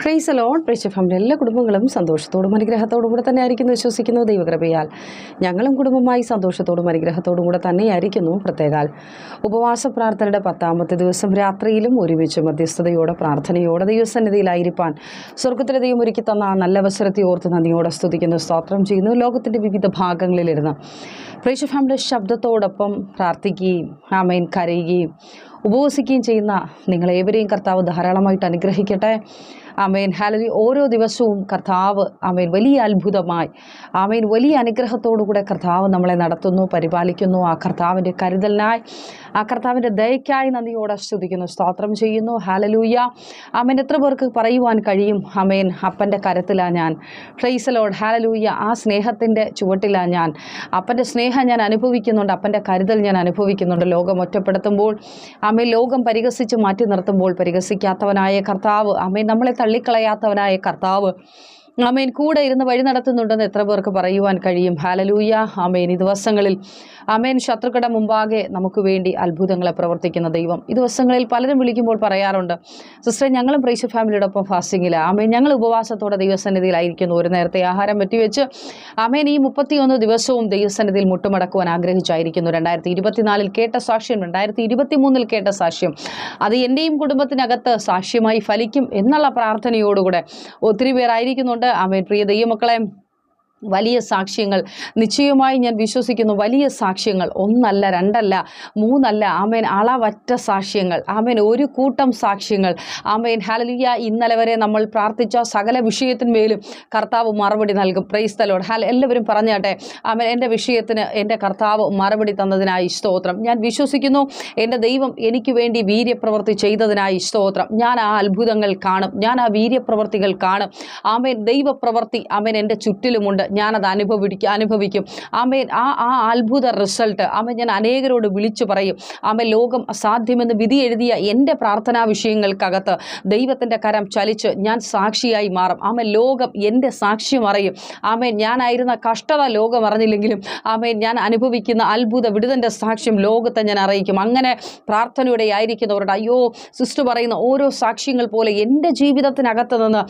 Fries loan പ്രിച്ച family എല്ലാ കുടുംബങ്ങളും സന്തോഷത്തോടും അനുഗ്രഹത്തോടും കൂടെ തന്നെ ആയിരിക്കുന്നു വിശ്വസിക്കുന്നു ദൈവകൃപയാൽ. ഞങ്ങളും കുടുംബമായി സന്തോഷത്തോടും അനുഗ്രഹത്തോടും കൂടെ തന്നെയായിരിക്കുന്നു പ്രത്യേകാൽ. ഉപവാസ പ്രാർത്ഥനയുടെ പത്താമത്തെ ദിവസം രാത്രിയിലും ഒരുമിച്ച് മധ്യസ്ഥതയോടെ പ്രാർത്ഥനയോടെ ദൈവസന്നിധിയിലായിരിക്കാൻ സ്വർഗത്തിലെ ദൈവം ഒരുക്കി തന്ന നല്ല അവസരത്തെ ഓർത്ത് നന്ദിയോടെ സ്തുതിക്കുന്നു സ്തോത്രം ചെയ്യുന്നു. ലോകത്തിന്റെ വിവിധ ഭാഗങ്ങളിലിരുന്ന് പ്രേക്ഷ ഫാമിലി ശബ്ദത്തോടൊപ്പം പ്രാർത്ഥിക്കുകയും ആമേൻ കരയുകയും ഉപവസിക്കുകയും ചെയ്യുന്ന നിങ്ങളേവരെയും കർത്താവ് ധാരാളമായിട്ട് അനുഗ്രഹിക്കട്ടെ. ആമേൻ. ഹാലലി ഓരോ ദിവസവും കർത്താവ് അമേൻ വലിയ അത്ഭുതമായി. അമേൻ വലിയ അനുഗ്രഹത്തോടുകൂടെ കർത്താവ് നമ്മളെ നടത്തുന്നു പരിപാലിക്കുന്നു. ആ കർത്താവിന്റെ കരുതലിനായി ആ കർത്താവിന്റെ ദയക്കായി നന്ദിയോടെ സ്തുതിക്കുന്നു സ്തോത്രം ചെയ്യുന്നു. ഹാലലൂയ ആമേൻ എത്ര പേർക്ക് പറയുവാൻ കഴിയും? അമേൻ അപ്പന്റെ കരത്തിലാണ് ഞാൻ. ഫ്രൈസലോഡ് ഹാലലൂയ ആ സ്നേഹത്തിന്റെ ചുവട്ടിലാണ് ഞാൻ. അപ്പന്റെ സ്നേഹം ഞാൻ അനുഭവിക്കുന്നുണ്ട് അപ്പന്റെ കരുതൽ ഞാൻ അനുഭവിക്കുന്നുണ്ട്. ലോകം ഒറ്റപ്പെടുത്തുമ്പോൾ അമേ ലോകം പരിഹസിച്ച് മാറ്റി നിർത്തുമ്പോൾ പരിഹസിക്കാത്തവനായ കർത്താവ് അമേ നമ്മളെ തള്ളിക്കളയാത്തവനായ കർത്താവ്. ആമേൻ. കൂടെ ഇരുന്ന് വഴി നടത്തുന്നുണ്ടെന്ന് എത്ര പേർക്ക് പറയുവാൻ കഴിയും? Hallelujah amen. ഈ ദിവസങ്ങളിൽ ആമേൻ ശത്രുക്കളുടെ മുമ്പാകെ നമുക്ക് വേണ്ടി അത്ഭുതങ്ങളെ പ്രവർത്തിക്കുന്ന ദൈവം. ഈ ദിവസങ്ങളിൽ പലരും വിളിക്കുമ്പോൾ പറയാറുണ്ട് സിസ്റ്റർ ഞങ്ങളും പ്രൈസ് ഫാമിലിയോടൊപ്പം ഫാസ്റ്റിങ്ങില്ല ആമേൻ. ഞങ്ങൾ ഉപവാസത്തോടെ ദൈവസന്നിധിയിലായിരിക്കുന്നു. ഒരു നേരത്തെ ആഹാരം പറ്റിവെച്ച് ആമേൻ ഈ മുപ്പത്തിയൊന്ന് ദിവസവും ദൈവസന്നിധിയിൽ മുട്ടുമടക്കുവാൻ ആഗ്രഹിച്ചായിരിക്കുന്നു. രണ്ടായിരത്തി ഇരുപത്തിനാലിൽ കേട്ട സാക്ഷ്യം രണ്ടായിരത്തി ഇരുപത്തി മൂന്നിൽ കേട്ട സാക്ഷ്യം. അത് എന്റെയും കുടുംബത്തിനകത്ത് സാക്ഷ്യമായി ഫലിക്കും എന്നുള്ള പ്രാർത്ഥനയോടുകൂടെ ഒത്തിരി പേരായിരിക്കുന്നുണ്ട്. ആമേൻ പ്രിയ ദൈവമക്കളെ വലിയ സാക്ഷ്യങ്ങൾ. നിശ്ചയമായി ഞാൻ വിശ്വസിക്കുന്നു വലിയ സാക്ഷ്യങ്ങൾ. ഒന്നല്ല രണ്ടല്ല മൂന്നല്ല. ആമേൻ അളവറ്റ സാക്ഷ്യങ്ങൾ. ആമേൻ ഒരു കൂട്ടം സാക്ഷ്യങ്ങൾ. ആമേൻ ഹലലിയ ഇന്നലെ വരെ നമ്മൾ പ്രാർത്ഥിച്ച സകല വിഷയത്തിന്മേലും കർത്താവ് മറുപടി നൽകും. പ്രൈസ് തലോട് ഹാൽ എല്ലാവരും പറഞ്ഞാട്ടെ. ആമേൻ എന്റെ വിഷയത്തിന് എന്റെ കർത്താവ് മറുപടി തന്നതിനായി സ്തോത്രം. ഞാൻ വിശ്വസിക്കുന്നു എന്റെ ദൈവം എനിക്ക് വേണ്ടി വീര്യപ്രവൃത്തി ചെയ്തതിനായി സ്തോത്രം. ഞാൻ ആ അത്ഭുതങ്ങൾ കാണും. ഞാൻ ആ വീര്യപ്രവൃത്തികൾ കാണും. ആമേൻ ദൈവപ്രവൃത്തി ആമേൻ എന്റെ ചുറ്റിലുമുണ്ട്. ഞാനത് അനുഭവിക്കും അനുഭവിക്കും. ആമേൻ ആ ആ അത്ഭുത റിസൾട്ട് ആമേൻ ഞാൻ അനേകരോട് വിളിച്ചു പറയും. ആമേ ലോകം അസാധ്യമെന്ന് വിധി എഴുതിയ എന്റെ പ്രാർത്ഥനാ വിഷയങ്ങൾക്കകത്ത് ദൈവത്തിന്റെ കരം ചലിച്ച് ഞാൻ സാക്ഷിയായി മാറും. ആമേ ലോകം എന്റെ സാക്ഷ്യം അറിയും. ആമേ ഞാനായിരുന്ന കഷ്ടത ലോകം അറിഞ്ഞില്ലെങ്കിലും ആമേ ഞാൻ അനുഭവിക്കുന്ന അത്ഭുത വിടുതന്റെ സാക്ഷ്യം ലോകത്തെ ഞാൻ അറിയിക്കും. അങ്ങനെ പ്രാർത്ഥനയുടെ ആയിരിക്കുന്നവരുടെ അയ്യോ സിസ്റ്റർ പറയുന്ന ഓരോ സാക്ഷ്യങ്ങൾ പോലെ എന്റെ ജീവിതത്തിനകത്ത് നിന്ന്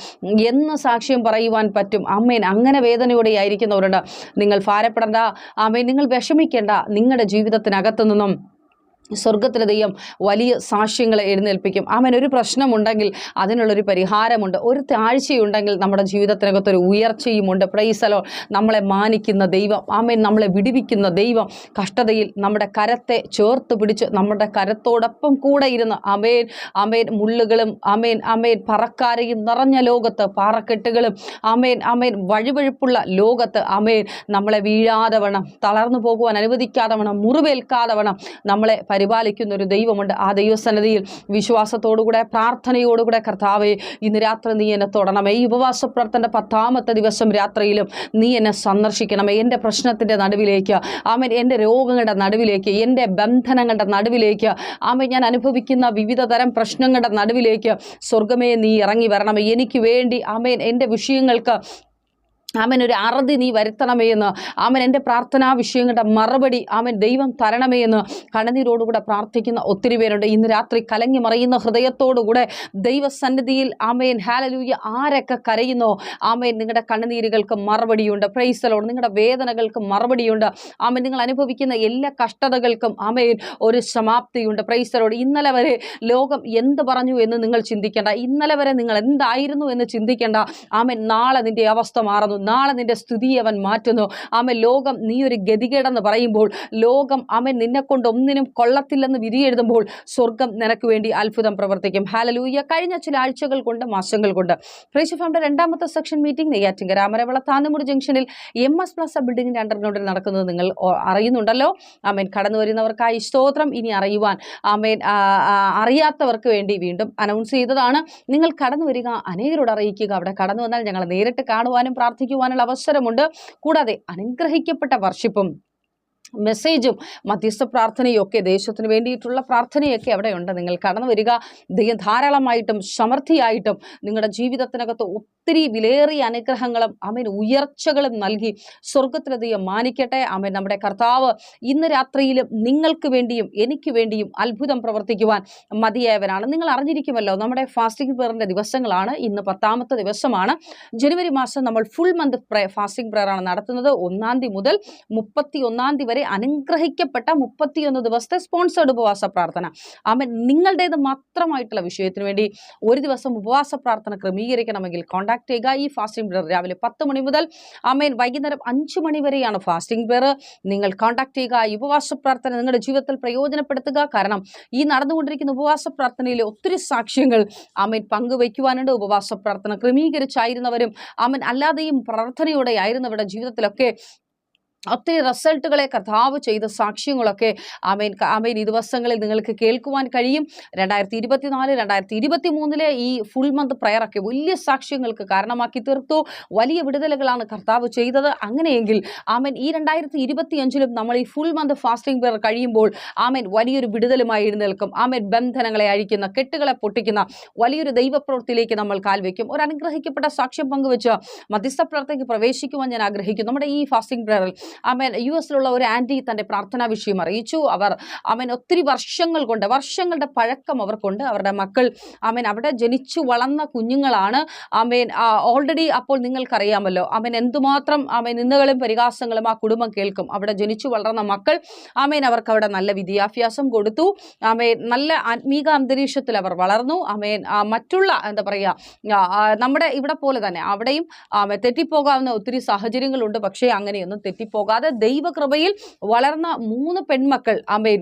എന്ന് സാക്ഷ്യം പറയുവാൻ പറ്റും. അമ്മേൻ അങ്ങനെ വേദനയോടെ ആയിരിക്കുന്നവരുണ്ട്. നിങ്ങൾ ഭാരപ്പെടേണ്ട. ആമേ നിങ്ങൾ വിഷമിക്കേണ്ട. നിങ്ങളുടെ ജീവിതത്തിനകത്തു നിന്നും സ്വർഗത്തിലെ ദൈവം വലിയ സാക്ഷ്യങ്ങളെ എഴുന്നേൽപ്പിക്കും. അവൻ ഒരു പ്രശ്നമുണ്ടെങ്കിൽ അതിനുള്ളൊരു പരിഹാരമുണ്ട്. ഒരു താഴ്ചയുണ്ടെങ്കിൽ നമ്മുടെ ജീവിതത്തിനകത്തൊരു ഉയർച്ചയുമുണ്ട്. പ്രൈസലോ നമ്മളെ മാനിക്കുന്ന ദൈവം ആമേൻ നമ്മളെ വിടിവിക്കുന്ന ദൈവം കഷ്ടതയിൽ നമ്മുടെ കരത്തെ ചേർത്ത് പിടിച്ച് നമ്മുടെ കരത്തോടൊപ്പം കൂടെ ഇരുന്ന് അമേൻ അമേൻ മുള്ളുകളും അമേൻ അമേൻ പറക്കാരയും നിറഞ്ഞ ലോകത്ത് പാറക്കെട്ടുകളും അമേൻ അമേൻ വഴിവഴുപ്പുള്ള ലോകത്ത് അമേൻ നമ്മളെ വീഴാതെ വേണം തളർന്നു പോകുവാൻ അനുവദിക്കാതെ വേണം മുറിവേൽക്കാതെ വേണം നമ്മളെ പരിപാലിക്കുന്ന ഒരു ദൈവമുണ്ട്. ആ ദൈവസന്നിധിയിൽ വിശ്വാസത്തോടുകൂടെ പ്രാർത്ഥനയോടുകൂടെ കർത്താവെ ഇന്ന് രാത്രി നീ എന്നെ തൊടണമേ. ഈ ഉപവാസ പ്രാർത്ഥന പത്താമത്തെ ദിവസം രാത്രിയിലും നീ എന്നെ സന്ദർശിക്കണമേ. എന്റെ പ്രശ്നത്തിന്റെ നടുവിലേക്ക് ആമേൻ എന്റെ രോഗങ്ങളുടെ നടുവിലേക്ക് എന്റെ ബന്ധനങ്ങളുടെ നടുവിലേക്ക് ആമൻ ഞാൻ അനുഭവിക്കുന്ന വിവിധ തരം പ്രശ്നങ്ങളുടെ നടുവിലേക്ക് സ്വർഗമേ നീ ഇറങ്ങി വരണമേ. എനിക്ക് വേണ്ടി ആമേൻ എന്റെ വിഷയങ്ങൾക്ക് ആമൻ ഒരു അറുതി നീ വരുത്തണമേ എന്ന്. ആമൻ എന്റെ പ്രാർത്ഥനാ വിഷയങ്ങളുടെ മറുപടി ആമൻ ദൈവം തരണമേ എന്ന് കണ്ണുനീരോടുകൂടെ പ്രാർത്ഥിക്കുന്ന ഒത്തിരി പേരുണ്ട്. ഇന്ന് രാത്രി കലങ്ങി മറിയുന്ന ഹൃദയത്തോടുകൂടെ ദൈവസന്നിധിയിൽ ആമയൻ ഹാലലൂയ ആരൊക്കെ കരയുന്നോ? ആമയൻ നിങ്ങളുടെ കണ്ണുനീരുകൾക്ക് മറുപടിയുണ്ട്. പ്രൈസലോട് നിങ്ങളുടെ വേദനകൾക്ക് മറുപടിയുണ്ട്. ആമൻ നിങ്ങൾ അനുഭവിക്കുന്ന എല്ലാ കഷ്ടതകൾക്കും ആമയൻ ഒരു സമാപ്തിയുണ്ട്. പ്രൈസലോട് ഇന്നലെ വരെ ലോകം എന്ത് പറഞ്ഞു എന്ന് നിങ്ങൾ ചിന്തിക്കേണ്ട. ഇന്നലെ വരെ നിങ്ങൾ എന്തായിരുന്നു എന്ന് ചിന്തിക്കേണ്ട. ആമൻ നാളെ നിന്റെ അവസ്ഥ മാറുന്നു. നാളെ നിന്റെ സ്തുതി അവൻ മാറ്റുന്നു. ആമൻ ലോകം നീ ഒരു ഗതികേടെന്ന് പറയുമ്പോൾ ലോകം അവൻ നിന്നെ കൊണ്ട് ഒന്നിനും കൊള്ളത്തില്ലെന്ന് വിധി എഴുതുമ്പോൾ സ്വർഗം നിനക്ക് വേണ്ടി അത്ഭുതം പ്രവർത്തിക്കും. ഹാലലൂയ കഴിഞ്ഞ ചില ആഴ്ചകൾ കൊണ്ട് മാസങ്ങൾ കൊണ്ട്. ഫ്രേഷ് രണ്ടാമത്തെ സെക്ഷൻ മീറ്റിംഗ് നെയ്യാറ്റിങ്കര രാമരവിള താന്നുമുടി ജംഗ്ഷനിൽ എം എസ് പ്ലസ് ബിൽഡിംഗിന്റെ അണ്ടർഗ്രൗണ്ടിൽ നടക്കുന്നത് നിങ്ങൾ അറിയുന്നുണ്ടല്ലോ. ആമേൻ കടന്നു വരുന്നവർക്കായി സ്തോത്രം. ഇനി അറിയുവാൻ ആമേൻ അറിയാത്തവർക്ക് വേണ്ടി വീണ്ടും അനൗൺസ് ചെയ്തതാണ്. നിങ്ങൾ കടന്നു വരിക അനേകരോട് അറിയിക്കുക. അവിടെ കടന്നു വന്നാൽ ഞങ്ങൾ നേരിട്ട് കാണുവാനും പ്രാർത്ഥിക്കുവാനുള്ള അവസരമുണ്ട്. കൂടാതെ അനുഗ്രഹിക്കപ്പെട്ട വർഷിപ്പും മെസ്സേജും മധ്യസ്ഥ പ്രാർത്ഥനയും ഒക്കെ ദേശത്തിന് വേണ്ടിയിട്ടുള്ള പ്രാർത്ഥനയൊക്കെ അവിടെയുണ്ട്. നിങ്ങൾ കടന്നു വരിക. ധാരാളമായിട്ടും സമൃദ്ധിയായിട്ടും നിങ്ങളുടെ ജീവിതത്തിനകത്ത് ഒത്തിരി വിലേറിയ അനുഗ്രഹങ്ങളും അമേൻ ഉയർച്ചകളും നൽകി സ്വർഗത്തിലെ ദൈവം മാനിക്കട്ടെ. അമേൻ. നമ്മുടെ കർത്താവ് ഇന്ന് രാത്രിയിലും നിങ്ങൾക്ക് വേണ്ടിയും എനിക്ക് വേണ്ടിയും അത്ഭുതം പ്രവർത്തിക്കുവാൻ മതിയായവനാണ്. നിങ്ങൾ അറിഞ്ഞിരിക്കുമല്ലോ നമ്മുടെ ഫാസ്റ്റിംഗ് പ്രയറിന്റെ ദിവസങ്ങളാണ്. ഇന്ന് പത്താമത്തെ ദിവസമാണ്. ജനുവരി മാസം നമ്മൾ full month pray fasting prayer ആണ് നടത്തുന്നത്. ഒന്നാം തീയതി മുതൽ മുപ്പത്തി ഒന്നാം തീയതി വരെ അനുഗ്രഹിക്കപ്പെട്ട മുപ്പത്തിയൊന്ന് ദിവസത്തെ സ്പോൺസേഡ് ഉപവാസ പ്രാർത്ഥന. ആമൻ. നിങ്ങളുടേത് മാത്രമായിട്ടുള്ള വിഷയത്തിന് വേണ്ടി ഒരു ദിവസം ഉപവാസ പ്രാർത്ഥന ക്രമീകരിക്കണമെങ്കിൽ കോൺടാക്ട് ചെയ്യുക. ഈ ഫാസ്റ്റിംഗ് പ്രയർ രാവിലെ പത്ത് മണി മുതൽ ആമേൻ വൈകുന്നേരം അഞ്ച് മണി വരെയാണ് ഫാസ്റ്റിംഗ് പ്രയർ നിങ്ങൾ കോൺടാക്ട് ചെയ്യുക. ഈ ഉപവാസ പ്രാർത്ഥന നിങ്ങളുടെ ജീവിതത്തിൽ പ്രയോജനപ്പെടുത്തുക. കാരണം ഈ നടന്നുകൊണ്ടിരിക്കുന്ന ഉപവാസ പ്രാർത്ഥനയിലെ ഒത്തിരി സാക്ഷ്യങ്ങൾ ആമേൻ പങ്കുവയ്ക്കുവാനുണ്ട്. ഉപവാസ പ്രാർത്ഥന ക്രമീകരിച്ചായിരുന്നവരും ആമൻ അല്ലാതെയും പ്രാർത്ഥനയോടെ ആയിരുന്നവരുടെ ജീവിതത്തിലൊക്കെ ഒത്തിരി റിസൾട്ടുകളെ കർത്താവ് ചെയ്ത സാക്ഷ്യങ്ങളൊക്കെ ആമേൻ ആമേൻ. ഈ ദിവസങ്ങളിൽ നിങ്ങൾക്ക് കേൾക്കുവാൻ കഴിയും. രണ്ടായിരത്തി ഇരുപത്തിനാല് രണ്ടായിരത്തി ഇരുപത്തി മൂന്നിലെ ഈ ഫുൾ മന്ത് പ്രയറൊക്കെ വലിയ സാക്ഷ്യങ്ങൾക്ക് കാരണമാക്കി തീർത്തു. വലിയ വിടുതലുകളാണ് കർത്താവ് ചെയ്തത്. അങ്ങനെയെങ്കിൽ ആമേൻ ഈ രണ്ടായിരത്തി ഇരുപത്തി അഞ്ചിലും നമ്മൾ ഈ ഫുൾ മന്ത് ഫാസ്റ്റിംഗ് പ്രയർ കഴിയുമ്പോൾ ആമേൻ വലിയൊരു വിടുതലുമായി എഴുന്നേൽക്കും. ആമേൻ ബന്ധനങ്ങളെ അഴിക്കുന്ന കെട്ടുകളെ പൊട്ടിക്കുന്ന വലിയൊരു ദൈവപ്രവൃത്തിയിലേക്ക് നമ്മൾ കാൽവെക്കും ഒരു അനുഗ്രഹിക്കപ്പെട്ട സാക്ഷ്യം പങ്കുവെച്ച് മധ്യസ്ഥ പ്രാർത്ഥനയ്ക്ക് പ്രവേശിക്കുവാൻ ഞാൻ ആഗ്രഹിക്കുന്നു. നമ്മുടെ ഈ ഫാസ്റ്റിംഗ് പ്രയറിൽ അമേൻ യു എസിലുള്ള ഒരു ആന്റി തന്റെ പ്രാർത്ഥനാ വിഷയം അറിയിച്ചു. അവർ ആമേൻ ഒത്തിരി വർഷങ്ങൾ കൊണ്ട് വർഷങ്ങളുടെ പഴക്കം അവർക്കുണ്ട് അവരുടെ മക്കൾ ആമേൻ അവിടെ ജനിച്ചു വളർന്ന കുഞ്ഞുങ്ങളാണ്. ആമേൻ ഓൾറെഡി അപ്പോൾ നിങ്ങൾക്കറിയാമല്ലോ അമേൻ എന്തുമാത്രം ആമേൻ നിന്ദകളും പരിഹാസങ്ങളും ആ കുടുംബം കേൾക്കും. അവിടെ ജനിച്ചു വളർന്ന മക്കൾ ആമേൻ അവർക്ക് അവിടെ നല്ല വിദ്യാഭ്യാസം കൊടുത്തു. ആമേൻ നല്ല ആത്മീക അന്തരീക്ഷത്തിൽ അവർ വളർന്നു. ആമേൻ മറ്റുള്ള എന്താ പറയുക നമ്മുടെ ഇവിടെ പോലെ തന്നെ അവിടെയും തെറ്റിപ്പോകാവുന്ന ഒത്തിരി സാഹചര്യങ്ങളുണ്ട്. പക്ഷേ അങ്ങനെയൊന്നും തെറ്റിപ്പോകാതെ ദൈവകൃപയിൽ വളർന്ന മൂന്ന് പെൺമക്കൾ അമേൻ.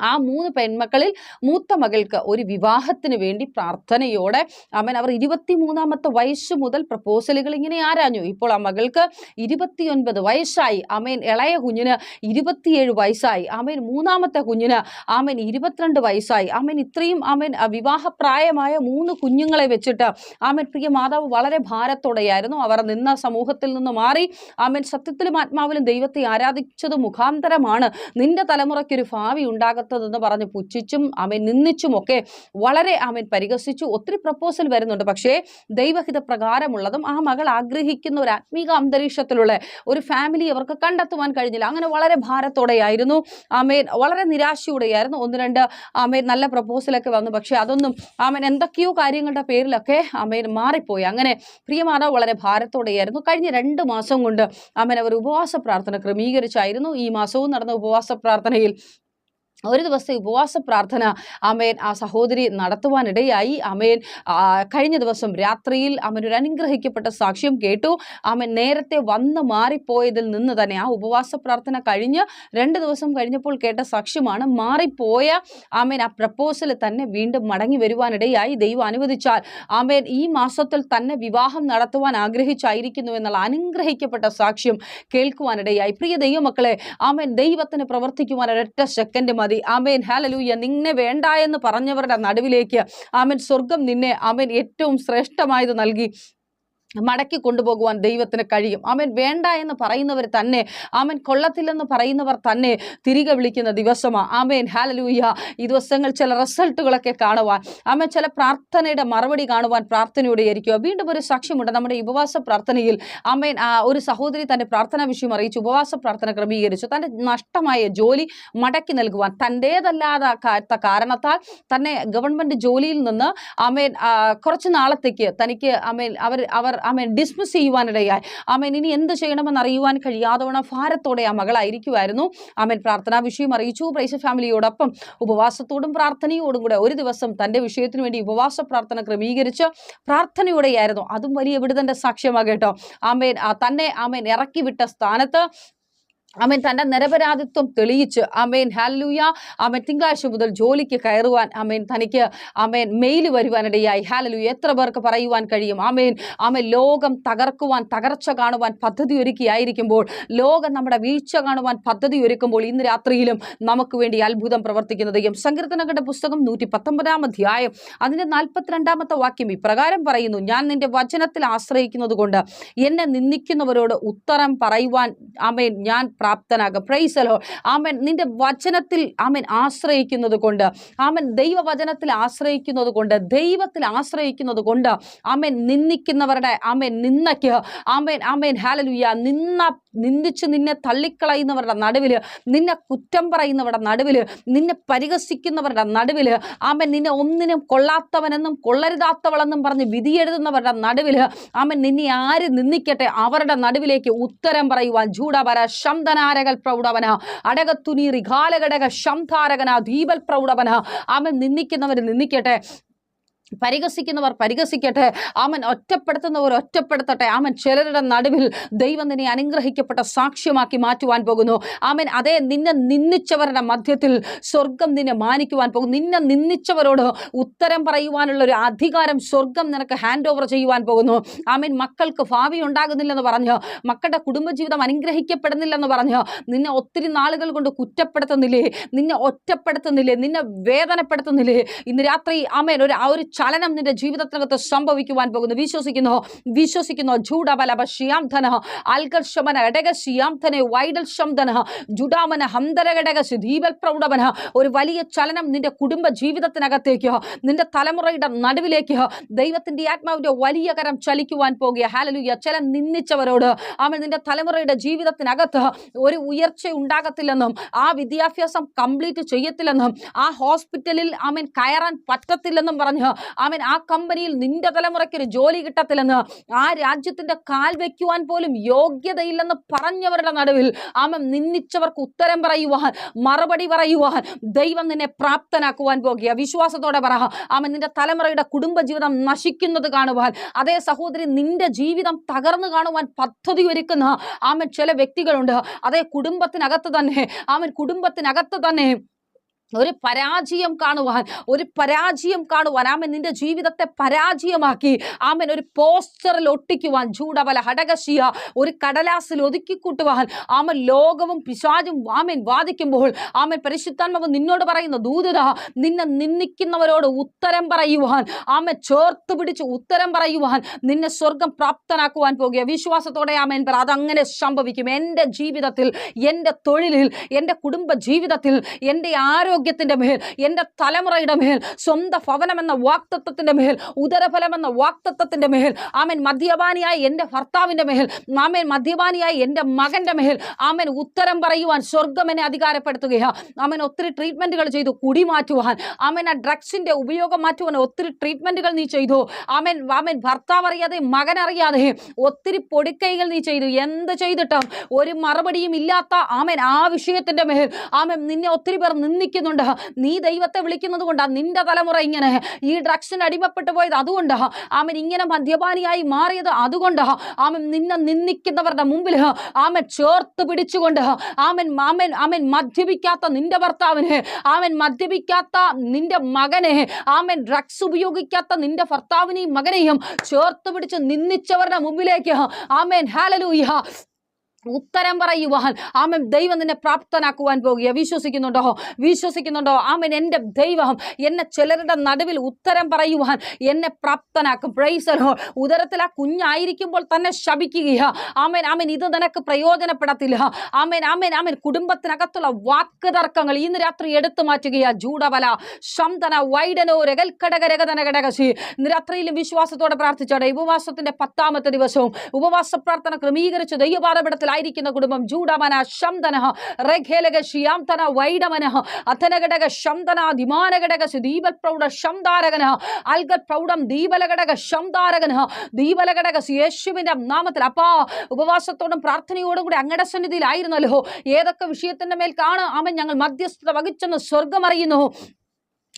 ആ മൂന്ന് പെൺമക്കളിൽ മൂത്ത മകൾക്ക് ഒരു വിവാഹത്തിന് വേണ്ടി പ്രാർത്ഥനയോടെ അവൻ അവർ ഇരുപത്തി മൂന്നാമത്തെ വയസ്സ് മുതൽ പ്രപ്പോസലുകൾ ഇങ്ങനെ ആരാഞ്ഞു. ഇപ്പോൾ ആ മകൾക്ക് ഇരുപത്തിയൊൻപത് വയസ്സായി. അമേൻ ഇളയ കുഞ്ഞിന് ഇരുപത്തിയേഴ് വയസ്സായി. അമേൻ മൂന്നാമത്തെ കുഞ്ഞിന് ആമേൻ ഇരുപത്തിരണ്ട് വയസ്സായി. ആമേൻ ഇത്രയും ആമേൻ വിവാഹപ്രായമായ മൂന്ന് കുഞ്ഞുങ്ങളെ വെച്ചിട്ട് ആമേൻ പ്രിയ മാതാവ് വളരെ ഭാരത്തോടെയായിരുന്നു. അവർ നിന്ന സമൂഹത്തിൽ നിന്ന് മാറി ആമേൻ സത്യത്തിലും ആത്മാവിലും ദൈവത്തെ ആരാധിച്ചത് മുഖാന്തരമാണ്. നിന്റെ തലമുറയ്ക്കൊരു ഭാവി ഉണ്ടാകത്തതെന്ന് പറഞ്ഞ് പുച്ഛിച്ചും നിന്നിച്ചും ഒക്കെ വളരെ ആമേൻ പരിഹസിച്ചു. ഒത്തിരി പ്രപ്പോസൽ വരുന്നുണ്ട്. പക്ഷേ ദൈവഹിത പ്രകാരമുള്ളതും ആ മകൾ ആഗ്രഹിക്കുന്ന ഒരു ആത്മീക അന്തരീക്ഷത്തിലുള്ള ഒരു ഫാമിലി അവർക്ക് കണ്ടെത്തുവാൻ കഴിഞ്ഞില്ല. അങ്ങനെ വളരെ ഭാരത്തോടെയായിരുന്നു. ആമേൻ വളരെ നിരാശയോടെയായിരുന്നു. ഒന്ന് രണ്ട് ആമേൻ നല്ല പ്രപ്പോസലൊക്കെ വന്നു. പക്ഷേ അതൊന്നും ആമേൻ എന്തൊക്കെയോ കാര്യങ്ങളുടെ പേരിലൊക്കെ ആമേൻ മാറിപ്പോയി. അങ്ങനെ പ്രിയമാതാവ് വളരെ ഭാരത്തോടെയായിരുന്നു. കഴിഞ്ഞ രണ്ട് മാസം കൊണ്ട് ആമേൻ അവർ ഉപവാസ പ്രാർത്ഥന ക്രമീകരിച്ചായിരുന്നു. ഈ മാസവും നടന്ന ഉപവാസ പ്രാർത്ഥനയിൽ ഒരു ദിവസത്തെ ഉപവാസ പ്രാർത്ഥന അമേൻ ആ സഹോദരി നടത്തുവാനിടയായി. അമേൻ കഴിഞ്ഞ ദിവസം രാത്രിയിൽ അമൻ ഒരു അനുഗ്രഹിക്കപ്പെട്ട സാക്ഷ്യം കേട്ടു. അമൻ നേരത്തെ വന്ന് മാറിപ്പോയതിൽ നിന്ന് തന്നെ ആ ഉപവാസ പ്രാർത്ഥന കഴിഞ്ഞ് രണ്ട് ദിവസം കഴിഞ്ഞപ്പോൾ കേട്ട സാക്ഷ്യമാണ് മാറിപ്പോയ. ആമേൻ ആ പ്രപ്പോസൽ തന്നെ വീണ്ടും മടങ്ങി വരുവാനിടയായി. ദൈവം അനുവദിച്ചാൽ ആമേൻ ഈ മാസത്തിൽ തന്നെ വിവാഹം നടത്തുവാൻ ആഗ്രഹിച്ചായിരിക്കുന്നു എന്നുള്ള അനുഗ്രഹിക്കപ്പെട്ട സാക്ഷ്യം കേൾക്കുവാനിടയായി. പ്രിയ ദൈവമക്കളെ ആമേൻ ദൈവത്തിന് പ്രവർത്തിക്കുവാൻ ഒരൊറ്റ സെക്കൻഡ് ആമേൻ. ഹാലലൂയ നിന്നെ വേണ്ട എന്ന് പറഞ്ഞവരുടെ നടുവിലേക്ക് ആമേൻ. സ്വർഗം നിന്നെ ആമേൻ ഏറ്റവും ശ്രേഷ്ഠമായത് നൽകി. മടക്കി കൊണ്ടുപോകുവാൻ ദൈവത്തിന് കഴിയും. അവൻ വേണ്ട എന്ന് പറയുന്നവർ തന്നെ അവൻ കൊള്ളത്തില്ലെന്ന് പറയുന്നവർ തന്നെ തിരികെ വിളിക്കുന്ന ദിവസമാണ് ആമേൻ. ഹാലലൂയ ഈ ദിവസങ്ങൾ ചില റിസൾട്ടുകളൊക്കെ കാണുവാൻ ആമേൻ ചില പ്രാർത്ഥനയുടെ മറുപടി കാണുവാൻ പ്രാർത്ഥനയോടെ ആയിരിക്കുക വീണ്ടും ഒരു സാക്ഷ്യമുണ്ട് നമ്മുടെ ഉപവാസ പ്രാർത്ഥനയിൽ. ആമേൻ ഒരു സഹോദരി തന്റെ പ്രാർത്ഥനാ വിഷയം അറിയിച്ചു ഉപവാസ പ്രാർത്ഥന ക്രമീകരിച്ചു. തന്റെ നഷ്ടമായ ജോലി മടക്കി നൽകുവാൻ തന്റേതല്ലാത്ത കാരണത്താൽ തന്നെ ഗവൺമെന്റ് ജോലിയിൽ നിന്ന് ആമേൻ കുറച്ച് നാളത്തേക്ക് തനിക്ക് ആമേൻ അവർ അവർ ആമേൻ ഡിസ്മിസ് ചെയ്യുവാനിടയായി. ആമേൻ ഇനി എന്ത് ചെയ്യണമെന്ന് അറിയുവാൻ കഴിയാതവണ്ണം ഭാരത്തോടെ ആ മകളായിരിക്കുമായിരുന്നു ആമേൻ പ്രാർത്ഥനാ വിഷയം അറിയിച്ചു. പ്രൈസ ഫാമിലിയോടൊപ്പം ഉപവാസത്തോടും പ്രാർത്ഥനയോടും കൂടെ ഒരു ദിവസം തന്റെ വിഷയത്തിന് വേണ്ടി ഉപവാസ പ്രാർത്ഥന ക്രമീകരിച്ച് പ്രാർത്ഥനയോടെയായിരുന്നു. അതും വലിയ വിടുതന്റെ സാക്ഷ്യമാകട്ടോ. ആമേൻ തന്നെ ആമേൻ ഇറക്കി വിട്ട സ്ഥാനത്ത് അമേൻ തന്റെ നിരപരാധിത്വം തെളിയിച്ച്. അമേൻ ഹാലൂയ അമേൻ തിങ്കളാഴ്ച മുതൽ ജോലിക്ക് കയറുവാൻ അമേൻ തനിക്ക് അമേൻ മെയിൽ വരുവാനിടയായി. ഹാലലൂയ എത്ര പേർക്ക് പറയുവാൻ കഴിയും? അമേൻ അമേൻ ലോകം തകർക്കുവാൻ തകർച്ച കാണുവാൻ പദ്ധതി ഒരുക്കിയായിരിക്കുമ്പോൾ ലോകം നമ്മുടെ വീഴ്ച കാണുവാൻ പദ്ധതി ഒരുക്കുമ്പോൾ ഇന്ന് രാത്രിയിലും നമുക്ക് വേണ്ടി അത്ഭുതം പ്രവർത്തിക്കുന്നതെയും സങ്കീർത്തനങ്ങളുടെ പുസ്തകം നൂറ്റി പത്തൊമ്പതാം അധ്യായം. അതിന്റെ നാൽപ്പത്തിരണ്ടാമത്തെ വാക്യം ഇപ്രകാരം പറയുന്നു. ഞാൻ നിന്റെ വചനത്തിൽ ആശ്രയിക്കുന്നത് കൊണ്ട് എന്നെ നിന്ദിക്കുന്നവരോട് ഉത്തരം പറയുവാൻ അമേൻ ഞാൻ പ്രാപ്തനാകും അലോ ആമൻ. നിന്റെ വചനത്തിൽ ആമൻ ആശ്രയിക്കുന്നത് കൊണ്ട് ആമൻ ദൈവവചനത്തിൽ ആശ്രയിക്കുന്നത് കൊണ്ട് ദൈവത്തിൽ ആശ്രയിക്കുന്നത് കൊണ്ട് ആമൻ നിന്ദിക്കുന്നവരുടെ ആമൻ നിന്നയ്ക്ക് ആമേൻ ആമേൻ ഹാലലുയ്യ നിന്ന നിന്ദിച്ച് നിന്നെ തള്ളിക്കളയുന്നവരുടെ നടുവിൽ നിന്നെ കുറ്റം പറയുന്നവരുടെ നടുവിൽ നിന്നെ പരിഹസിക്കുന്നവരുടെ നടുവിൽ ആമൻ നിന്നെ ഒന്നിനും കൊള്ളാത്തവനെന്നും കൊള്ളരുതാത്തവളെന്നും പറഞ്ഞ് വിധിയെഴുതുന്നവരുടെ നടുവിൽ ആമൻ നിന്നെ ആര് നിന്ദിക്കട്ടെ അവരുടെ നടുവിലേക്ക് ഉത്തരം പറയുവാൻ ജൂഡപര ശംദനാരകൽ പ്രൗഢവന അടകത്തുനീറി കാലഘടക ശംധാരകന ദീപൽ പ്രൗഢവന ആമൻ നിന്ദിക്കുന്നവർ നിന്ദിക്കട്ടെ. പരിഹസിക്കുന്നവർ പരിഹസിക്കട്ടെ. ആമൻ ഒറ്റപ്പെടുത്തുന്നവർ ഒറ്റപ്പെടുത്തട്ടെ. ആമൻ ചിലരുടെ നടുവിൽ ദൈവം നിന്നെ അനുഗ്രഹിക്കപ്പെട്ട സാക്ഷ്യമാക്കി മാറ്റുവാൻ പോകുന്നു. ആമൻ അതേ നിന്നെ നിന്ദിച്ചവരുടെ മധ്യത്തിൽ സ്വർഗം നിന്നെ മാനിക്കുവാൻ പോകും നിന്നെ നിന്ദിച്ചവരോട് ഉത്തരം പറയുവാനുള്ള ഒരു അധികാരം സ്വർഗം നിനക്ക് ഹാൻഡ് ഓവർ ചെയ്യുവാൻ പോകുന്നു. ആമൻ മക്കൾക്ക് ഭാവി ഉണ്ടാകുന്നില്ലെന്ന് പറഞ്ഞ് മക്കളുടെ കുടുംബജീവിതം അനുഗ്രഹിക്കപ്പെടുന്നില്ലെന്ന് പറഞ്ഞ് നിന്നെ ഒത്തിരി നാളുകൾ കൊണ്ട് കുറ്റപ്പെടുത്തുന്നില്ലേ? നിന്നെ ഒറ്റപ്പെടുത്തുന്നില്ലേ? നിന്നെ വേദനപ്പെടുത്തുന്നില്ലേ? ഇന്ന് രാത്രി ആമേൻ ഒരു ആ ഒരു ചലനം നിന്റെ ജീവിതത്തിനകത്ത് സംഭവിക്കുവാൻ പോകുന്നു. വിശ്വസിക്കുന്നു. വിശ്വസിക്കുന്നു. ജൂഡബലഭ ശ്യാംധന അൽകർഷമന എടക ശ്യാംധന വൈഡൽ ശംധന ജുഡാമന ഹന്തരഘടകശി ദീപൽ പ്രൗഢമന ഒരു വലിയ ചലനം നിന്റെ കുടുംബ ജീവിതത്തിനകത്തേക്ക് നിന്റെ തലമുറയുടെ നടുവിലേക്ക് ദൈവത്തിന്റെ ആത്മാവിന്റെ വലിയ കരം ചലിക്കുവാൻ പോകുക. ഹാലലുയ ചില നിന്ദിച്ചവരോട് അവൻ നിന്റെ തലമുറയുടെ ജീവിതത്തിനകത്ത് ഒരു ഉയർച്ച ഉണ്ടാകത്തില്ലെന്നും ആ വിദ്യാഭ്യാസം കംപ്ലീറ്റ് ചെയ്യത്തില്ലെന്നും ആ ഹോസ്പിറ്റലിൽ അവൻ കയറാൻ പറ്റത്തില്ലെന്നും പറഞ്ഞ് അവൻ ആ കമ്പനിയിൽ നിന്റെ തലമുറയ്ക്ക് ഒരു ജോലി കിട്ടത്തില്ലെന്ന് ആ രാജ്യത്തിന്റെ കാൽ വെക്കുവാൻ പോലും യോഗ്യതയില്ലെന്ന് പറഞ്ഞവരുടെ നടുവിൽ അവൻ നിന്ദിച്ചവർക്ക് ഉത്തരം പറയുവാൻ മറുപടി പറയുവാൻ ദൈവം നിന്നെ പ്രാപ്തനാക്കുവാൻ പോകുക വിശ്വാസത്തോടെ പറ അവൻ നിന്റെ തലമുറയുടെ കുടുംബജീവിതം നശിക്കുന്നത് കാണുവാൻ അതേ സഹോദരി നിന്റെ ജീവിതം തകർന്നു കാണുവാൻ പദ്ധതി ഒരുക്കുന്ന അവൻ ചില വ്യക്തികളുണ്ട്. അതേ കുടുംബത്തിനകത്ത് തന്നെ അവൻ കുടുംബത്തിനകത്ത് തന്നെ ഒരു പരാജയം കാണുവാൻ ഒരു പരാജയം കാണുവാൻ ആമൻ നിന്റെ ജീവിതത്തെ പരാജയമാക്കി. ആമൻ ഒരു പോസ്റ്ററിൽ ഒട്ടിക്കുവാൻ ചൂടവല ഹടകശിയ ഒരു കടലാസിൽ ഒതുക്കിക്കൂട്ടുവാൻ ആമൻ ലോകവും പിശാചും ആമൻ വാദിക്കുമ്പോൾ ആമൻ പരിശുദ്ധാത്മാവ് നിന്നോട് പറയുന്ന ദൂതത നിന്നെ നിന്ദിക്കുന്നവരോട് ഉത്തരം പറയുവാൻ ആമൻ ചേർത്ത് പിടിച്ച് ഉത്തരം പറയുവാൻ നിന്നെ സ്വർഗം പ്രാപ്തനാക്കുവാൻ പോകുക. വിശ്വാസത്തോടെ ആമൻ പറ അതങ്ങനെ സംഭവിക്കും. എന്റെ ജീവിതത്തിൽ എന്റെ തൊഴിലിൽ എന്റെ കുടുംബ ജീവിതത്തിൽ എന്റെ ആരോഗ്യത്തിന്റെ മേൽ എന്റെ തലമുറയുടെ മേൽ സ്വന്തം ഭവനം എന്ന വാക്തത്വത്തിന്റെ മേൽ ഉദരഫലം എന്ന വാക്തത്വത്തിന്റെ മേൽ ആമൻ മദ്യപാനിയായ എന്റെ ഭർത്താവിന്റെ മേൽ ആമേൻ മദ്യപാനിയായ എന്റെ മകന്റെ മേൽ ആമൻ ഉത്തരം പറയുവാൻ സ്വർഗം എന്നെ അധികാരപ്പെടുത്തുകയാണ് ആമൻ ഒത്തിരി ട്രീറ്റ്മെന്റുകൾ ചെയ്തു കുടി മാറ്റുവാൻ ആമൻ ആ ഡ്രഗ്സിന്റെ ഉപയോഗം മാറ്റുവാൻ ഒത്തിരി ട്രീറ്റ്മെന്റുകൾ നീ ചെയ്തു. ആമൻ ആമൻ ഭർത്താവ് അറിയാതെ മകൻ അറിയാതെ ഒത്തിരി പൊടിക്കൈകൾ നീ ചെയ്തു. എന്ത് ചെയ്തിട്ടും ഒരു മറുപടിയും ഇല്ലാത്ത ആമൻ ആ വിഷയത്തിന്റെ മേൽ ആമൻ നിന്നെ ഒത്തിരി പേർ നിന്ദിക്കുന്നുണ്ട് നീ ദൈവത്തെ വിളിക്കുന്നത് കൊണ്ടാ നിന്റെ തലമുറ ഇങ്ങനെ ഈ ഡ്രഗ്സിന് അടിമപ്പെട്ടു പോയത് അതുകൊണ്ട് ആമൻ ഇങ്ങനെ മദ്യപാനിയായി മാറിയത് അതുകൊണ്ട് ആമൻ നിന്നെ നിന്ദിക്കുന്നവരുടെ മുമ്പിൽ ആമൻ ചേർത്ത് പിടിച്ചുകൊണ്ട് ആമൻ ആമൻ ആമൻ മദ്യപിക്കാത്ത നിന്റെ ഭർത്താവിനെ ആമൻ മദ്യപിക്കാത്ത നിന്റെ മകനെ ആമൻ ഡ്രഗ്സ് ഉപയോഗിക്കാത്ത നിന്റെ ഭർത്താവിനെയും മകനെയും ചേർത്ത് പിടിച്ച് നിന്ദിച്ചവരുടെ മുമ്പിലേക്ക് ആമേൻ ഹാലലൂയ ഉത്തരം പറയുവാൻ ആമൻ ദൈവം നിന്നെ പ്രാപ്തനാക്കുവാൻ പോകുക വിശ്വസിക്കുന്നുണ്ടോ? വിശ്വസിക്കുന്നുണ്ടോ? ആമൻ എന്റെ ദൈവം എന്നെ ചിലരുടെ നടുവിൽ ഉത്തരം പറയുവാൻ എന്നെ പ്രാപ്തനാക്കും. പ്രൈസലോ ഉദരത്തിൽ ആ കുഞ്ഞായിരിക്കുമ്പോൾ തന്നെ ശപിക്കുകയാ. ആമൻ ആമൻ ഇത് നിനക്ക് പ്രയോജനപ്പെടത്തില്ല. ആമൻ ആമൻ ആമൻ. കുടുംബത്തിനകത്തുള്ള വാക്ക് തർക്കങ്ങൾ ഇന്ന് രാത്രി എടുത്തു മാറ്റുകയാ. ജൂഡബല ശംതന വൈഡനോ രകൽക്കടക രകതന ഘടകശി ഇന്ന് രാത്രിയിലും വിശ്വാസത്തോടെ പ്രാർത്ഥിച്ചോടെ. ഉപവാസത്തിന്റെ പത്താമത്തെ ദിവസവും ഉപവാസ പ്രാർത്ഥന ക്രമീകരിച്ച് ദൈവപാതപടത്തിലായിരിക്കുന്ന കുടുംബം ജൂഡമന ശംതനഹ റഘേലക ശ്യാംതന വൈഡമനഹ അഥനഘടക ശംതന ദിമാനഘടക ദീപൽ പ്രൗഢ ശംദാരകന അൽഗ പ്രൗഢം ദീപലഘടക ശംദാരകന ദീപലഘടക യേശുവിന്റെ നാമത്തിൽ അപ്പാ ഉപവാസത്തോടും പ്രാർത്ഥനയോടും കൂടി അങ്ങയുടെ സന്നിധിയിലായിരുന്നല്ലോ ഏതൊക്കെ വിഷയത്തിന്റെ മേൽ കാണാം? അവൻ ഞങ്ങൾ മധ്യസ്ഥത വഹിച്ചെന്ന് സ്വർഗം അറിയുന്നു.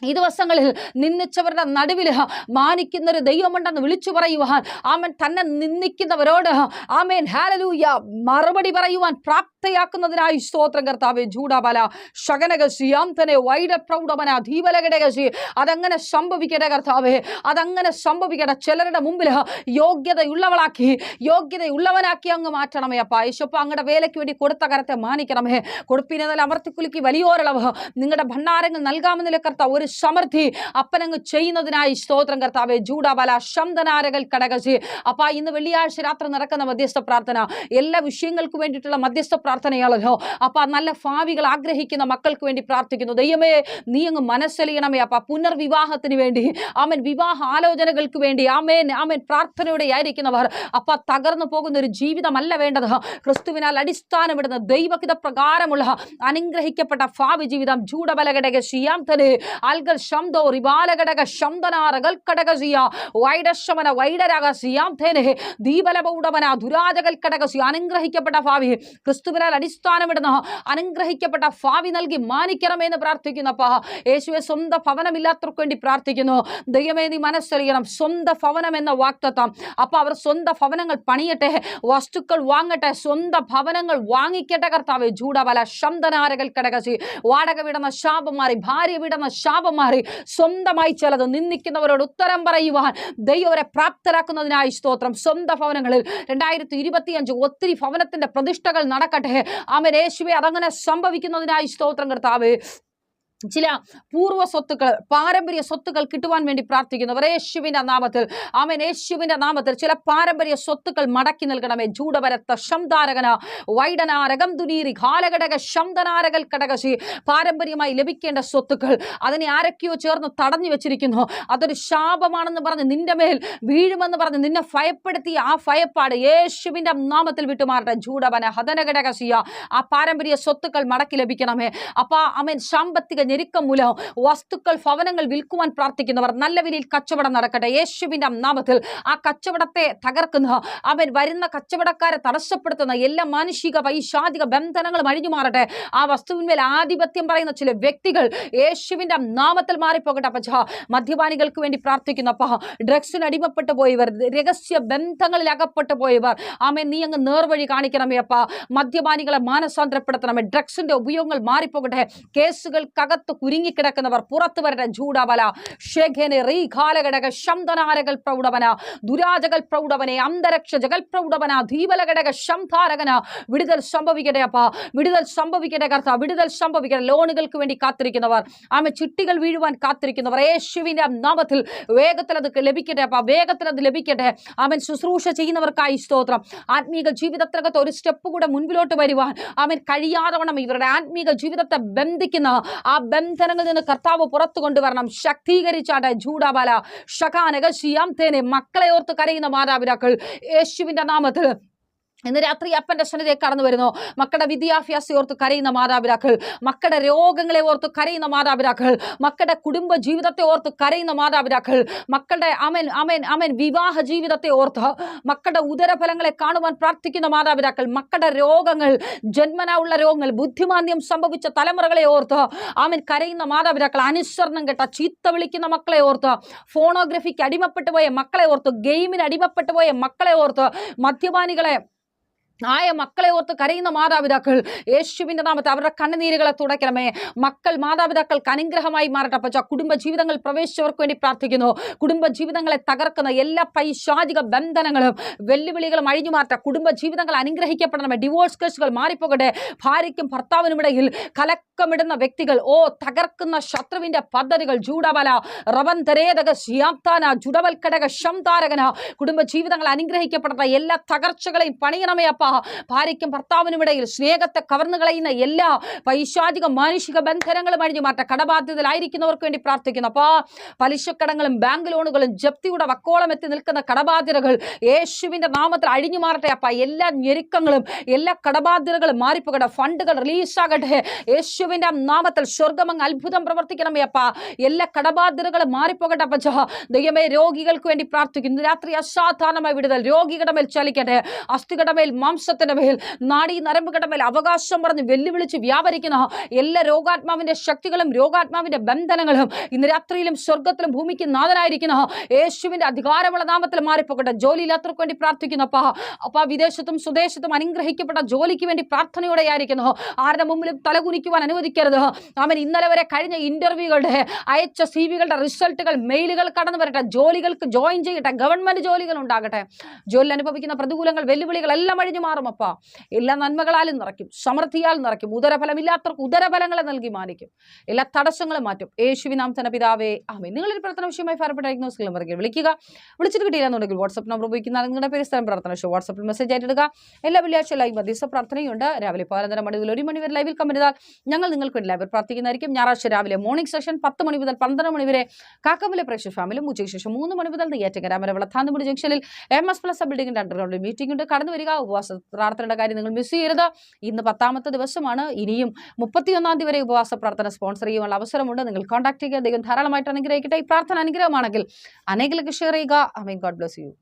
ഈ ദിവസങ്ങളിൽ നിന്ദിച്ചവരുടെ നടുവിൽ മാനിക്കുന്ന ഒരു ദൈവമുണ്ടെന്ന് വിളിച്ചു പറയുവാൻ ആമൻ. തന്നെ നിന്ദിക്കുന്നവരോട് ആമേൻ. ഹാലലൂയ മറുപടി പറയുവാൻ പ്രാപ്തയാക്കുന്നതിനായി സ്തോത്രം കർത്താവെ. ജൂഡബല ശകനകശി ആംതനെ വൈഡ പ്രൗഢമന ധീവലഘടകശി അതങ്ങനെ സംഭവിക്കട്ടെ കർത്താവെ. അതങ്ങനെ സംഭവിക്കട്ടെ. ചിലരുടെ മുമ്പിൽ യോഗ്യതയുള്ളവളാക്കി യോഗ്യതയുള്ളവനാക്കി അങ്ങ് മാറ്റണമേ അപ്പ. യേശപ്പ അങ്ങടെ വേലയ്ക്ക് വേണ്ടി കൊടുത്ത കരത്തെ മാനിക്കണമേ. കൊടുപ്പിനതിൽ അമർത്തിക്കുലുക്കി വലിയോരളവ് നിങ്ങളുടെ ഭണ്ഡാരങ്ങൾ നൽകാമെന്നില്ല കർത്താവ്. ഒരു സമൃദ്ധി അപ്പനങ്ങ് ചെയ്യുന്നതിനായി സ്തോത്രം കർത്താവെ. ജൂഡബല ശബ്ദനാരകൾ കടകശി അപ്പ ഇന്ന് വെള്ളിയാഴ്ച രാത്രി നടക്കുന്ന മധ്യസ്ഥ പ്രാർത്ഥന. എല്ലാ വിഷയങ്ങൾക്കും വേണ്ടിയിട്ടുള്ള മധ്യസ്ഥ പ്രാർത്ഥനയാണല്ലോ. അപ്പ നല്ല ഭാവികൾ ആഗ്രഹിക്കുന്ന മക്കൾക്ക് വേണ്ടി പ്രാർത്ഥിക്കുന്നു. ദൈവമേ നീ അങ്ങ് മനസ്സലിയണമേ അപ്പ. പുനർവിവാഹത്തിന് വേണ്ടി ആമൻ. വിവാഹ ആലോചനകൾക്ക് വേണ്ടി ആമേൻ ആമേൻ. പ്രാർത്ഥനയോടെ ആയിരിക്കുന്നവർ അപ്പ തകർന്നു പോകുന്ന ഒരു ജീവിതമല്ല വേണ്ടത്. ക്രിസ്തുവിനാൽ അടിസ്ഥാനമിടുന്ന ദൈവഹിത പ്രകാരമുള്ള അനുഗ്രഹിക്കപ്പെട്ട ഭാവി ജീവിതം. ജൂഡബലഘടക ശിയാന്തന് അൽഗൽ ശബ്ദോ റിബാലഘടക ശബ്ദനാറകൾ കടകസിയ വൈഡശമന വൈഡരക സിയാന്തേനെ ദീപലപൗഡമന ദുരാജകൽ കടകസി അനുഗ്രഹിക്കപ്പെട്ട ഭാവി ക്രിസ്തുവിനാൽ അടിസ്ഥാനമിടുന്ന അനുഗ്രഹിക്കപ്പെട്ട ഭാവി നൽകി മാനിക്കണമെന്ന് പ്രാർത്ഥിക്കുന്നപ്പ യേശുവെ സ്വന്തം ഭവനമില്ലാത്തവർക്ക് വേണ്ടി പ്രാർത്ഥിക്കുന്നു. ദൈവമേ നീ മനസ്സറിയണം സ്വന്തം ഭവനം എന്ന വാക്തത്വം. അപ്പൊ അവർ സ്വന്തം ഭവനങ്ങൾ പണിയട്ടെ വസ്തുക്കൾ വാങ്ങട്ടെ സ്വന്തം ഭവനങ്ങൾ വാങ്ങിക്കട്ടെ കർത്താവ്. ജൂഡബല ശബ്ദനാരകൾ കടകസി വാടക വിടുന്ന ശാപം മാറി ഭാര്യ വിടുന്ന ശാപം മാറി സ്വന്തമായി ചിലത് നിന്ദിക്കുന്നവരോട് ഉത്തരം പറയുവാൻ ദൈവവരെ പ്രാപ്തരാക്കുന്നതിനായി സ്തോത്രം. സ്വന്തം ഭവനങ്ങളിൽ രണ്ടായിരത്തി ഇരുപത്തിയഞ്ച് ഒത്തിരി ഭവനത്തിന്റെ പ്രതിഷ്ഠകൾ നടക്കട്ടെ. ആമൻ. യേശുവെ അതങ്ങനെ സംഭവിക്കുന്നതിനായി സ്തോത്രം കർത്താവ്. ചില പൂർവ സ്വത്തുക്കൾ പാരമ്പര്യ സ്വത്തുക്കൾ കിട്ടുവാൻ വേണ്ടി പ്രാർത്ഥിക്കുന്നവർ യേശുവിന്റെ നാമത്തിൽ അവൻ യേശുവിന്റെ നാമത്തിൽ ചില പാരമ്പര്യ സ്വത്തുക്കൾ മടക്കി നൽകണമേ. ജൂഡവരത്ത ശംധാരകന വൈഡനാരകം ദുനീരി കാലഘടക ശംദനാരകൽ കടകശി പാരമ്പര്യമായി ലഭിക്കേണ്ട സ്വത്തുക്കൾ അതിനെ ആരൊക്കെയോ ചേർന്ന് തടഞ്ഞു വെച്ചിരിക്കുന്നു. അതൊരു ശാപമാണെന്ന് പറഞ്ഞ് നിന്റെ മേൽ വീഴുമെന്ന് പറഞ്ഞ് നിന്നെ ഭയപ്പെടുത്തിയ ആ ഭയപ്പാട് യേശുവിന്റെ നാമത്തിൽ വിട്ടുമാറട്ടെ. ജൂഡവന ഹതനഘടകശിയ ആ പാരമ്പര്യ സ്വത്തുക്കൾ മടക്കി ലഭിക്കണമേ. അപ്പാ അമൻ സാമ്പത്തിക ഞെരുക്കം മൂലം വസ്തുക്കൾ ഭവനങ്ങൾ വിൽക്കുവാൻ പ്രാർത്ഥിക്കുന്നവർ നല്ല വിലയിൽ കച്ചവടം നടക്കട്ടെ. യേശുവിന്റെ നാമത്തിൽ ആ കച്ചവടത്തെ തകർക്കുന്ന അവൻ വരുന്ന കച്ചവടക്കാരെ തടസ്സപ്പെടുത്തുന്ന എല്ലാ മാനുഷിക പൈശാചിക ബന്ധനങ്ങളും അഴിഞ്ഞു മാറട്ടെ ആ വസ്തുവിന്മേൽ ആധിപത്യം പറയുന്ന ചില വ്യക്തികൾ യേശുവിന്റെ നാമത്തിൽ മാറിപ്പോകട്ടെ അപ്പ മദ്യപാനികൾക്ക് വേണ്ടി പ്രാർത്ഥിക്കുന്നപ്പ ഡ്രഗ്സിന് അടിമപ്പെട്ടു പോയവർ രഹസ്യ ബന്ധങ്ങളിൽ അകപ്പെട്ടു പോയവർ. ആമേ നീ അങ്ങ് നേർവഴി കാണിക്കണമേ അപ്പ. മദ്യപാനികളെ മാനസാന്തരപ്പെടുത്തണമേ. ഡ്രഗ്സിന്റെ ഉപയോഗങ്ങൾ മാറിപ്പോകട്ടെ. കേസുകൾക്കകത്ത് കുരുങ്ങിക്കിടക്കുന്നവർ പുറത്തു വരട്ടെ ചൂടവല. ഷെഖനെ റീ കാലഘടക ശംതനാരകൾ പ്രൗഢവന ദുരാജകൾ പ്രൗഢവനെ അന്തരക്ഷ ജഗൽ പ്രൗഢവന ധീപലഘടക ശംധാരകന. വിടുതൽ സംഭവിക്കട്ടെ അപ്പ. വിടുതൽ സംഭവിക്കട്ടെ കർത്ത വിടുതൽ സംഭവിക്കട്ടെ. ലോണുകൾക്ക് വേണ്ടി കാത്തിരിക്കുന്നവർ. ആമ ചിട്ടികൾ വീഴുവാൻ കാത്തിരിക്കുന്നവർ. യേശുവിന്റെ നാമത്തിൽ വേഗത്തിൽ അത് ലഭിക്കട്ടെ അപ്പ. വേഗത്തിൽ അത് ലഭിക്കട്ടെ. അവൻ ശുശ്രൂഷ ചെയ്യുന്നവർക്കായി സ്തോത്രം. ആത്മീക ജീവിതത്തിനകത്ത് ഒരു സ്റ്റെപ്പ് കൂടെ മുൻപിലോട്ട് വരുവാൻ അവൻ കഴിയാതവണം ഇവരുടെ ആത്മീക ജീവിതത്തെ ബന്ധിക്കുന്ന ആ ബന്ധനങ്ങളിൽ നിന്ന് കർത്താവ് പുറത്തു കൊണ്ടുവരണം. ശക്തീകരിച്ചാട്ടെ ജൂഡാബാല. ഷഖാനക ശിയാം തേനെ മക്കളെ ഓർത്ത് കരയുന്ന മാതാപിതാക്കൾ യേശുവിന്റെ നാമത്തിൽ ഇന്ന് രാത്രി അപ്പന്റെ ശനിതയെ കടന്നു വരുന്നു. മക്കളുടെ വിദ്യാഭ്യാസം ഓർത്ത് കരയുന്ന മാതാപിതാക്കൾ മക്കളുടെ രോഗങ്ങളെ ഓർത്ത് കരയുന്ന മാതാപിതാക്കൾ മക്കളുടെ കുടുംബ ജീവിതത്തെ ഓർത്ത് കരയുന്ന മാതാപിതാക്കൾ മക്കളുടെ അമൻ അമൻ അമൻ വിവാഹ ജീവിതത്തെ ഓർത്ത് മക്കളുടെ ഉദരഫലങ്ങളെ കാണുവാൻ പ്രാർത്ഥിക്കുന്ന മാതാപിതാക്കൾ മക്കളുടെ രോഗങ്ങൾ ജന്മനാ ഉള്ള രോഗങ്ങൾ ബുദ്ധിമാന്യം സംഭവിച്ച തലമുറകളെ ഓർത്ത് അവൻ കരയുന്ന മാതാപിതാക്കൾ അനുസരണം കേട്ട ചീത്ത വിളിക്കുന്ന മക്കളെ ഓർത്ത് ഫോണോഗ്രഫിക്ക് അടിമപ്പെട്ടു പോയ മക്കളെ ഓർത്ത് ഗെയിമിന് അടിമപ്പെട്ടു പോയ മക്കളെ ഓർത്ത് മദ്യപാനികളെ ആയ മക്കളെ ഓർത്ത് കരയുന്ന മാതാപിതാക്കൾ യേശുവിന്റെ നാമത്തെ അവരുടെ കണ്ണുനീരുകളെ തുടയ്ക്കണമേ. മക്കൾ മാതാപിതാക്കൾക്ക് അനുഗ്രഹമായി മാറട്ടെ പച്ച കുടുംബ ജീവിതങ്ങൾ പ്രവേശിച്ചവർക്ക് വേണ്ടി പ്രാർത്ഥിക്കുന്നു. കുടുംബ ജീവിതങ്ങളെ തകർക്കുന്ന എല്ലാ പൈശാചിക ബന്ധനങ്ങളും വെല്ലുവിളികളും അഴിഞ്ഞു മാറ്റ കുടുംബ ജീവിതങ്ങൾ അനുഗ്രഹിക്കപ്പെടണമേ. ഡിവോഴ്സ് കേസുകൾ മാറിപ്പോകട്ടെ. ഭാര്യയ്ക്കും ഭർത്താവിനും ഇടയിൽ കലക്കമിടുന്ന വ്യക്തികൾ ഓ തകർക്കുന്ന ശത്രുവിന്റെ പദ്ധതികൾ ജൂഡബല റവന്തരേതക തരേതക ശ്യാപ്താന ജുഡവൽക്കടക ശംതാരകന കുടുംബ ജീവിതങ്ങൾ അനുഗ്രഹിക്കപ്പെട്ട എല്ലാ തകർച്ചകളെയും പണിയണമേ അപ്പ. ഭാര്യയ്ക്കും ഭർത്താവിനും ഇടയിൽ സ്നേഹത്തെ കവർന്നു കളയുന്ന എല്ലാ പൈശാചിക മാനുഷിക ബന്ധനങ്ങളും അഴിഞ്ഞു മാറ്റ കടബാധ്യതയിലായിരിക്കുന്നവർക്ക് വേണ്ടി പ്രാർത്ഥിക്കുന്നു. അപ്പോൾ പലിശക്കടങ്ങളും ബാങ്ക് ലോണുകളും ജപ്തിയുടെ വക്കോളം എത്തി നിൽക്കുന്ന കടബാധ്യതകൾ യേശുവിന്റെ നാമത്തിൽ അഴിഞ്ഞു മാറട്ടെ അപ്പ. എല്ലാ ഞെരുക്കങ്ങളും എല്ലാ കടബാധ്യതകളും മാറിപ്പോകട്ടെ. ഫണ്ടുകൾ റിലീസാകട്ടെ. യേശുവിന്റെ നാമത്തിൽ സ്വർഗമങ്ങ് അത്ഭുതം പ്രവർത്തിക്കണമേ അപ്പ. എല്ലാ കടബാധ്യതകളും മാറിപ്പോകട്ടെ അപ്പച്ച ദൈവമേ രോഗികൾക്ക് വേണ്ടി പ്രാർത്ഥിക്കുന്നു. രാത്രി അസാധാരണമായി വിടുതൽ. രോഗികളുടെ മേൽ ചലിക്കട്ടെ. അസ്ഥികളുടെ മേൽ മാംസത്തിന്റെ മേൽ നാടീ നരമ്പുകളുടെ മേൽ അവകാശം പറഞ്ഞ് വെല്ലുവിളിച്ച് വ്യാപരിക്കുന്ന എല്ലാ രോഗാത്മാവിന്റെ ശക്തികളും രോഗാത്മാവിന്റെ ബന്ധനങ്ങളും ഇന്ന് രാത്രിയിലും സ്വർഗത്തിലും ഭൂമിക്ക് നാഥനായിരിക്കുന്ന യേശുവിന്റെ അധികാരമുള്ള നാമത്തിൽ മാറിപ്പോകട്ടെ. ജോലിയില്ലാത്തവർക്ക് വേണ്ടി പ്രാർത്ഥിക്കുന്നു അപ്പാ. അപ്പ വിദേശത്തും സ്വദേശത്തും അനുഗ്രഹിക്കപ്പെട്ട ജോലിക്ക് വേണ്ടി പ്രാർത്ഥനയോടെ ആയിരിക്കുന്നു ആരുടെ മുമ്പിലും തലകുനിക്കുവാൻ അനുവദിക്കരുത്. അവൻ ഇന്നലെ വരെ കഴിഞ്ഞ ഇന്റർവ്യൂകളുടെ അയച്ച സിവികളുടെ റിസൾട്ടുകൾ മെയിലുകൾ കടന്നു വരട്ടെ. ജോലികൾക്ക് ജോയിൻ ചെയ്യട്ടെ. ഗവൺമെന്റ് ജോലികൾ ഉണ്ടാകട്ടെ. ജോലിയിൽ അനുഭവിക്കുന്ന പ്രതികൂലങ്ങൾ വെല്ലുവിളികൾ എല്ലാം അഴിഞ്ഞു മാറും അപ്പ. എല്ലാ നന്മകളാലും നിറയ്ക്കും. സമൃദ്ധിയാൽ നിറയ്ക്കും. ഉദരഫലമില്ലാത്തവർക്ക് ഉദരഫലങ്ങളെ നൽകി മാനിക്കും. എല്ലാ തടസ്സങ്ങളും മാറ്റും. യേശുവിനാം തന്നെ പിതാവേ ആമേ നിങ്ങളൊരു പ്രാർത്ഥന വിഷയമായി ഫലപ്പെട്ടായിരിക്കുന്ന ഡയഗ്നോസുകൾ മറികെ വിളിക്കുക. വിളിച്ചിട്ട് കിട്ടിയില്ലെന്നുണ്ടെങ്കിൽ വാട്സപ്പ് നമ്പർ ഉപയോഗിക്കുന്ന നിങ്ങളുടെ പേര് സ്ഥലം പ്രാർത്ഥന വിഷയം. വാട്സപ്പിൽ മെസ്സേജ് ആയിട്ടിടുക എല്ലാ വെള്ളിയാഴ്ച ലൈവ് മധ്യസ്ഥ പ്രാർത്ഥനയുണ്ട്. രാവിലെ പതിനൊന്നര മണി മുതൽ ഒരു മണി വരെ ലൈവിൽ കമന്റ് ഞങ്ങൾ നിങ്ങൾക്ക് വേണ്ടി ലൈവിൽ പ്രാർത്ഥിക്കുന്നതായിരിക്കും. ഞായറാഴ്ച രാവിലെ മോർണിംഗ് സെഷൻ പത്ത് മണി മുതൽ പന്ത്രണ്ട് മണി വരെ കാക്കമ്പലെ പ്രേക്ഷക ഫാമിലും ഉച്ചയ്ക്ക് ശേഷം മൂന്ന് മണി മുതൽ നെയ്യാറ്റങ്കര വളത്താന്തമുടി ജംഗ്ഷനിൽ എം എസ് പ്ലസ് ബിൽഡിംഗിന്റെ അണ്ടർഗ്രൗണ്ട് മീറ്റിംഗ് ഉണ്ട്. കടന്നു വരിക. ഉപവാസ പ്രാർത്ഥനയുടെ കാര്യം നിങ്ങൾ മിസ് ചെയ്യരുത്. ഇന്ന് പത്താമത്തെ ദിവസമാണ്. ഇനിയും മുപ്പത്തിയൊന്നാം തീയതി വരെ ഉപവാസ പ്രാർത്ഥന സ്പോൺസർ ചെയ്യാനുള്ള അവസരമുണ്ട്. നിങ്ങൾ കോൺടാക്ട് ചെയ്യുക. ദൈവം ധാരാളമായിട്ട് അനുഗ്രഹിക്കട്ടെ. ഈ പ്രാർത്ഥന അനുഗ്രഹമാണെങ്കിൽ അനേകിലേക്ക് ഷെയർ ചെയ്യുക. I mean God bless you